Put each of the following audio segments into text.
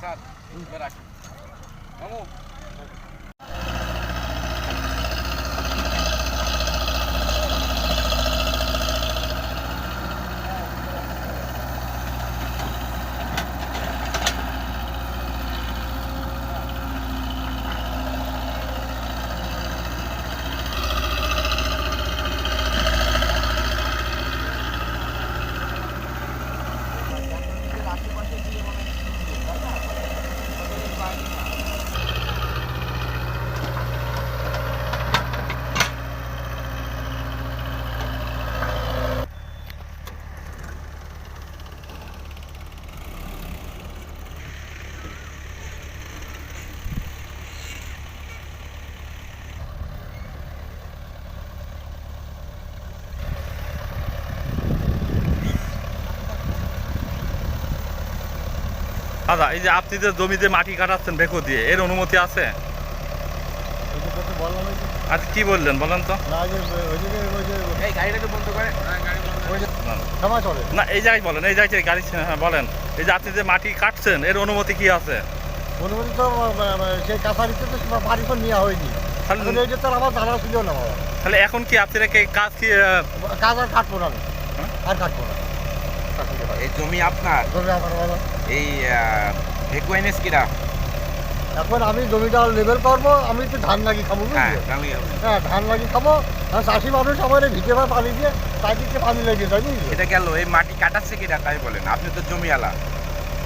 Exato. Aqui. Vamos. দাদা এই যে আপনি যে জমিতে মাটি কাটাচ্ছেন বেকো দিয়ে এর অনুমতি আছে? আচ্ছা কি বললেন বলেন তো। এই গাড়িটা একটু বন্ধ করে হ্যাঁ, গাড়ি বন্ধ করে। না এই জায়গায় বলেন এই জায়গায় গাড়ি হ্যাঁ বলেন। এই যে আপনি যে মাটি কাটছেন এর অনুমতি কি আছে? অনুমতি তো সেই কাছারিতে তো পারিশন নেওয়া হয়নি। তাহলে তো আমার জানা ছিল না বাবা। তাহলে এখন কি আপনারা কাজ কি কাজ আর কাটবো না হ্যাঁ? আর কাটবো না। এই জমি আপনার? এই ভেকুয়াইনেস কিরা? এখন আমি জমিটা লেবেল করব আমি তো ধান লাগি খাব হ্যাঁ হ্যাঁ ধান লাগি খাব। চাষি মানুষ আমার এই ভিটে পানি দিয়ে চারদিকে পানি লেগে যায় এটা গেল এই মাটি কাটাচ্ছে কিরা তাই বলেন। আপনি তো জমি আলা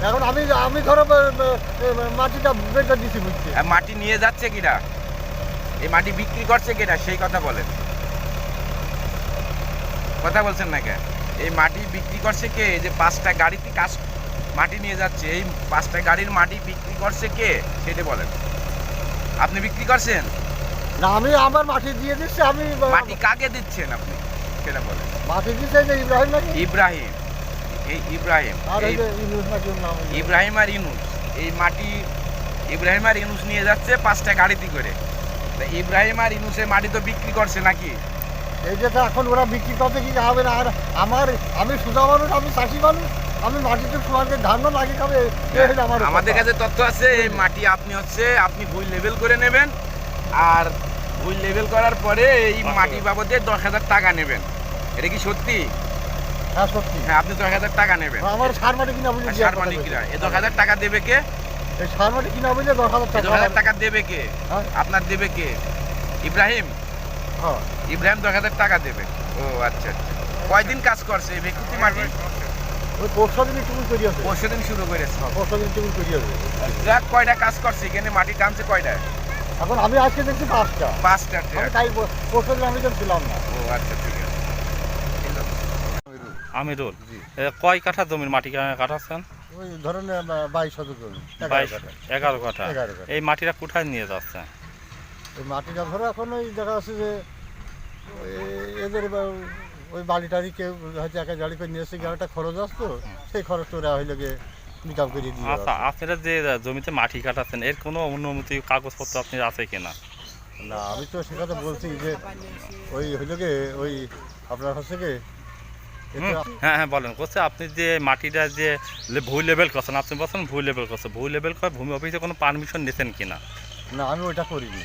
এখন আমি আমি ধরো মাটিটা বেকার দিছি বুঝছি মাটি নিয়ে যাচ্ছে কিরা? এই মাটি বিক্রি করছে কিরা? সেই কথা বলেন। কথা বলছেন না কেন এই মাটি বিক্রি করছে কে? যে পাঁচটা গাড়িতে কাজ মাটি নিয়ে যাচ্ছে এই পাঁচটা গাড়ির মাটি বিক্রি করছে কে? সেটা বলেন। আপনি বিক্রি করছেন? না আমি আমার মাটি দিয়ে দিচ্ছি আমি মাটি কাকে দিচ্ছেন আপনি? সেটা বলেন। মাটি দিচ্ছে যে ইব্রাহিম নাকি? ইব্রাহিম। এই ইব্রাহিম। ইব্রাহিম আর ইনুস এই মাটি ইব্রাহিম আর ইনুস নিয়ে যাচ্ছে পাঁচটা গাড়িতে করে। ইব্রাহিম আর ইনুসে মাটি তো বিক্রি করছে নাকি? এই যে এখন ওরা বিক্রি করতে কি হবে না। আর আমার আমি সুজা মানুষ আমি চাষি মানুষ আমি মাটিতে সমাজকে ধান লাগিয়ে খাবে আমার আমাদের কাছে তথ্য আছে এই মাটি আপনি হচ্ছে আপনি ভুল লেভেল করে নেবেন। আর ভুল লেভেল করার পরে এই। মাটি বাবদে দশ হাজার টাকা নেবেন। এটা কি সত্যি? হ্যাঁ সত্যি। হ্যাঁ আপনি দশ হাজার টাকা নেবেন। আমার সার মাটি কিনা আর সার মালিকরা এই দশ হাজার টাকা দেবে কে? এই সার মাটি কিনা বুঝলে দশ হাজার টাকা দশ হাজার টাকা দেবে কে? হ্যাঁ। আপনার দেবে কে? ইব্রাহিম। ইব্রাহিম দশ হাজার টাকা দেবে। ও আচ্ছা আচ্ছা। কয়দিন কাজ করছে এই ভেকুতি মাটি? ওই পরশু দিন টুকুল করিয়াছে পরশু দিন শুরু করেছে। পরশু দিন করিয়াছে ট্রাক কয়টা কাজ করছে? এখানে মাটি টানছে কয়টা এখন আমি আজকে দেখছি পাঁচটা। পাঁচটা আমি ট্রাক তাই পরশু দিন আমি তো ছিলাম না। ও আচ্ছা ঠিক আছে। আমিরুল কয় কাঠা জমির মাটি কা- কাটাচ্ছেন? ওই ধরেন বাইশ শতক জমি। এগারো বাইশ কাঠা। এগারো কাঠা। এই মাটিটা কোথায় নিয়ে যাচ্ছে ওই মাটিটা ধরো এখন ওই দেখা যাচ্ছে যে এদের ওই বাড়ি কেউ হয়তো একা গাড়ি করে নিয়ে এসে গাড়িটা খরচ আসতো সেই খরচটা ওরা হইলে গিয়ে নিকাম করে দিয়ে আচ্ছা আপনারা যে জমিতে মাটি কাটাচ্ছেন এর কোনো অনুমতি কাগজপত্র আপনার আছে কিনা? না আমি তো সে কথা বলছি যে ওই হইলে গিয়ে ওই আপনার হচ্ছে কি হ্যাঁ হ্যাঁ বলেন। করছে আপনি যে মাটিটা যে ভুল লেভেল করছেন আপনি বলছেন ভুল লেভেল করছে ভুল লেভেল করে ভূমি অফিসে কোনো পারমিশন নিতেন কিনা? না আমি ওইটা করিনি।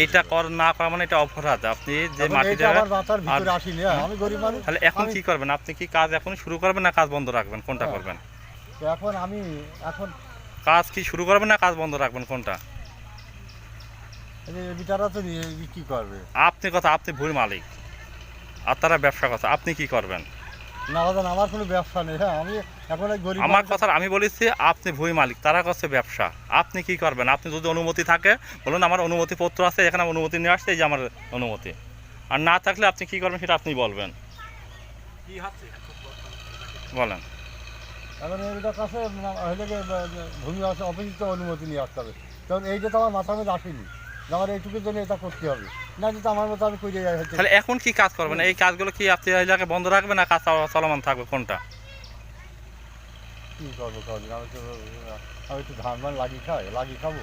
এইটা করিনি। কর না করা মানে এটা অপরাধ। আপনি যে মাটিটা হ্যাঁ, আমি গরিব মানুষ। তাহলে এখন কি করবেন? আপনি কি কাজ এখন শুরু করবেন না কাজ বন্ধ রাখবেন? কোনটা হ্যাঁ। করবেন? তো এখন আমি এখন কাজ কি শুরু করবেন না কাজ বন্ধ রাখবেন? কোনটা? বিটারা তো নিয়ে কি করবে? আপনি কথা আপনি ভুল মালিক। আর তারা ব্যবসা কথা আপনি কি করবেন? না বাজান আমার কোনো ব্যবসা নেই হ্যাঁ আমি এখন গরিব আমার কথা আমি বলেছি আপনি ভুই মালিক তারা করছে ব্যবসা। আপনি কি করবেন? আপনি যদি অনুমতি থাকে বলুন আমার অনুমতি পত্র আছে এখানে অনুমতি নিয়ে আসছে এই যে আমার অনুমতি। আর না থাকলে আপনি কি করবেন সেটা আপনি বলবেন। বলেন। এখন এইটার কাছে ভূমি আছে অফিস তো অনুমতি নিয়ে আসতে হবে। কারণ এইটা তো আমার মাথার মধ্যে আসেনি। আমার এইটুকুর জন্য এটা করতে হবে। না যদি আমার মতো আমি করে যাই তাহলে এখন কি কাজ করবেন এই কাজগুলো কি আপনি এলাকায় বন্ধ রাখবেন না কাজ চল- চলমান থাকবে কোনটা? কী করব আমি তো আমি একটু ধান মান লাগিয়ে খাই লাগিয়ে খাব।